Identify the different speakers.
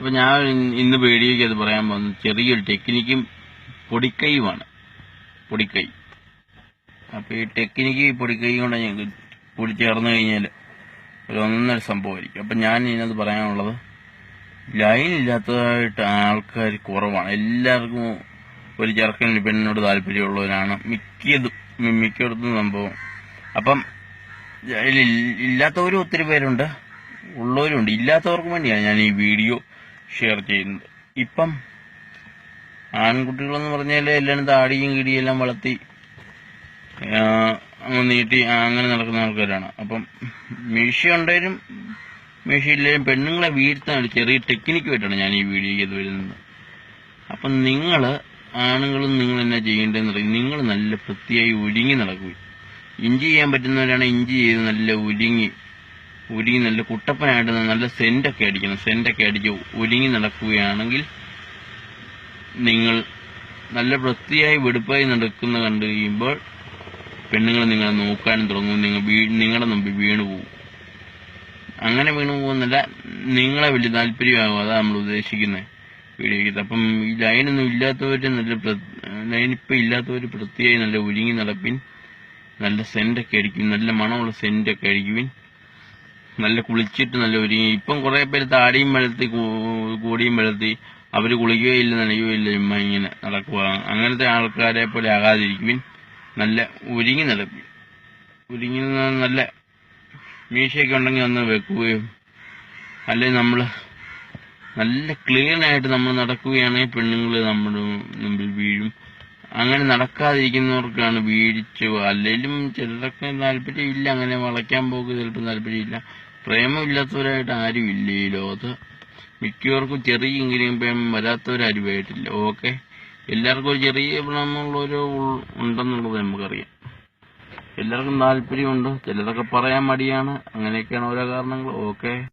Speaker 1: അപ്പൊ ഞാൻ ഇന്ന് വീഡിയോയ്ക്ക് അത് പറയാൻ പോകുന്നത് ചെറിയൊരു ടെക്നിക്കും പൊടിക്കൈയുമാണ്. പൊടിക്കൈ. അപ്പോൾ ഈ ടെക്നിക്ക് പൊടിക്കൈ കൊണ്ട് ഞങ്ങൾക്ക് കൂടി ചേർന്ന് കഴിഞ്ഞാൽ ഒരു ഒന്നൊന്നര സംഭവമായിരിക്കും. അപ്പൊ ഞാൻ ഇതിനകത്ത് പറയാനുള്ളത് ലൈൻ ഇല്ലാത്തതായിട്ട് ആൾക്കാർ കുറവാണ്. എല്ലാവർക്കും ഒരു ചെറുക്കൻ ഒരു പെണ്ണിനോട് താല്പര്യമുള്ളവരാണ്. മിക്കതും മിക്കടത്തും സംഭവം. അപ്പം ഇല്ലാത്തവരും ഒത്തിരി പേരുണ്ട്. ഉള്ളവരുണ്ട് ഇല്ലാത്തവർക്ക് വേണ്ടിയാണ് ഞാൻ ഈ വീഡിയോ ഷെയർ ചെയ്യുന്നത് ഇപ്പം ആൺകുട്ടികളെന്ന് പറഞ്ഞാൽ എല്ലാം താടിയും കിടിയും എല്ലാം വളർത്തി നീട്ടി അങ്ങനെ നടക്കുന്ന ആൾക്കാരാണ്. അപ്പം മീശ ഉണ്ടെങ്കിലും മീശയില്ലെങ്കിലും പെണ്ണുങ്ങളെ വീഴ്ത്താൻ ഒരു ചെറിയ ടെക്നിക്കുമായിട്ടാണ് ഞാൻ ഈ വീഡിയോ ചെയ്ത് വരുന്നത് അപ്പം നിങ്ങൾ ആണുങ്ങളും നിങ്ങൾ എന്നാ ചെയ്യേണ്ടതെന്ന് പറയും നിങ്ങൾ നല്ല വൃത്തിയായി ഒരുങ്ങി നടക്കുക. ഇഞ്ചി ചെയ്യാൻ പറ്റുന്നവരാണ് ഇഞ്ചി ചെയ്ത് നല്ല ഒരുങ്ങി ഒരുങ്ങി നല്ല കുട്ടപ്പനായിട്ട് നല്ല സെന്റൊക്കെ അടിക്കണം. സെന്റൊക്കെ അടിച്ച് ഒരുങ്ങി നടക്കുകയാണെങ്കിൽ നിങ്ങൾ നല്ല വൃത്തിയായി വെടുപ്പായി നടക്കുന്ന കണ്ടു കഴിയുമ്പോൾ പെണ്ണുങ്ങൾ നിങ്ങളെ നോക്കാനും തുടങ്ങും. നിങ്ങൾ വീ- നിങ്ങളുടെ മുമ്പിൽ വീണു പോകും അങ്ങനെ വീണു പോകുന്നില്ല നിങ്ങളെ വലിയ താല്പര്യമാകും. അതാണ് നമ്മൾ ഉദ്ദേശിക്കുന്നത് വീഡിയോയ്ക്ക്. അപ്പം ഈ ലൈനൊന്നും ഇല്ലാത്തവർ നല്ല ലൈൻ ഇപ്പം ഇല്ലാത്തവർ വൃത്തിയായി നല്ല ഒരുങ്ങി നടപ്പിൻ നല്ല സെന്റൊക്കെ അടിക്കും. നല്ല മണമുള്ള സെന്റൊക്കെ അടിക്കുവിൻ. നല്ല കുളിച്ചിട്ട് നല്ല ഒരുങ്ങി ഇപ്പം കുറെ പേര് താടിയും വെളുത്തി കൂടിയും വെളുത്തി അവർ കുളിക്കുകയില്ല നനയുകയില്ല ചുമ്മാ ഇങ്ങനെ നടക്കുക അങ്ങനത്തെ ആൾക്കാരെ പോലെ ആകാതിരിക്കുവിൻ നല്ല ഒരുങ്ങി നടക്കും. ഒരുങ്ങി നല്ല മീശയൊക്കെ ഉണ്ടെങ്കിൽ ഒന്ന് വെക്കുകയും അല്ലെങ്കിൽ നമ്മൾ നല്ല ക്ലീൻ ആയിട്ട് നമ്മൾ നടക്കുകയാണെങ്കിൽ പെണ്ണുങ്ങൾ നമ്മുടെ മുമ്പിൽ വീഴും. അങ്ങനെ നടക്കാതിരിക്കുന്നവർക്കാണ് വീഴ്ച. അല്ലെങ്കിലും ചിലരൊക്കെ താല്പര്യമില്ല അങ്ങനെ വളയ്ക്കാൻ പോകുക ചിലപ്പോൾ താല്പര്യമില്ല. പ്രേമമില്ലാത്തവരായിട്ട് ആരും ഇല്ല ഈ ലോകത്ത്? മിക്കവർക്കും ചെറിയ എങ്കിലും പ്രേമം വരാത്തവരാരുമായിട്ടില്ല. ഓക്കെ? എല്ലാവർക്കും ഒരു ചെറിയ പ്രേമമുള്ളവരോ ഉണ്ടെന്നുള്ളത് നമുക്കറിയാം. എല്ലാവർക്കും താല്പര്യമുണ്ട്. ചിലതൊക്കെ പറയാൻ മടിയാണ്. അങ്ങനെയൊക്കെയാണ് ഓരോ കാരണങ്ങൾ. ഓക്കെ?